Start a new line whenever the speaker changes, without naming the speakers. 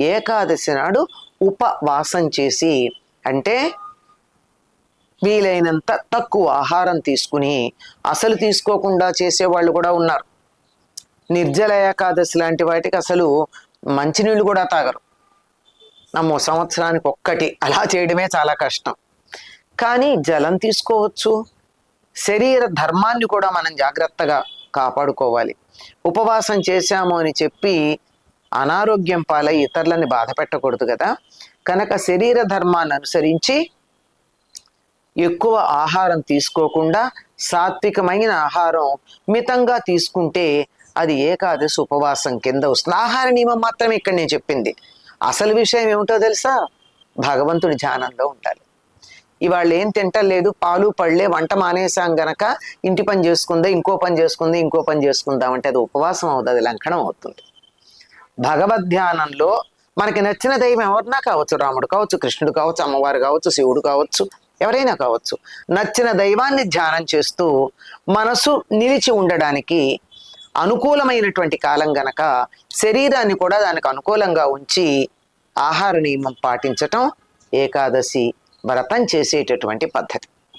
ఏకాదశి నాడు ఉపవాసం చేసి అంటే వీలైనంత తక్కువ ఆహారం తీసుకుని అసలు తీసుకోకుండా చేసేవాళ్ళు కూడా ఉన్నారు. నిర్జల ఏకాదశి లాంటి వాటికి అసలు మంచినీళ్ళు కూడా తాగరు. నమ్మో సంవత్సరానికి ఒక్కటి అలా చేయడమే చాలా కష్టం. కానీ జలం తీసుకోవచ్చు. శరీర ధర్మాన్ని కూడా మనం జాగ్రత్తగా కాపాడుకోవాలి. ఉపవాసం చేశాము అని చెప్పి అనారోగ్యం పాలై ఇతరులని బాధ పెట్టకూడదు కదా. కనుక శరీర ధర్మాన్ని అనుసరించి ఎక్కువ ఆహారం తీసుకోకుండా సాత్వికమైన ఆహారం మితంగా తీసుకుంటే అది ఏకాదశి ఉపవాసం కింద వస్తుంది. ఆహార నియమం మాత్రమే ఇక్కడ నేను చెప్పింది. అసలు విషయం ఏమిటో తెలుసా? భగవంతుడి ధ్యానంలో ఉండాలి. ఇవాళ ఏం తింటలేదు పాలు పళ్ళే వంట మానేసాం గనక ఇంటి పని చేసుకుందా ఇంకో పని చేసుకుందా ఇంకో పని చేసుకుందాం అంటే అది ఉపవాసం అవుతుంది అది లంఘనం అవుతుంది. భగవద్ ధ్యానంలో మనకి నచ్చిన దైవం ఎవరినా కావచ్చు రాముడు కావచ్చు కృష్ణుడు కావచ్చు అమ్మవారు కావచ్చు శివుడు కావచ్చు ఎవరైనా కావచ్చు. నచ్చిన దైవాన్ని ధ్యానం చేస్తూ మనసు నిలిచి ఉండడానికి అనుకూలమైనటువంటి కాలం గనక శరీరాన్ని కూడా దానికి అనుకూలంగా ఉంచి ఆహార నియమం పాటించటం ఏకాదశి వ్రతం చేసేటటువంటి పద్ధతి.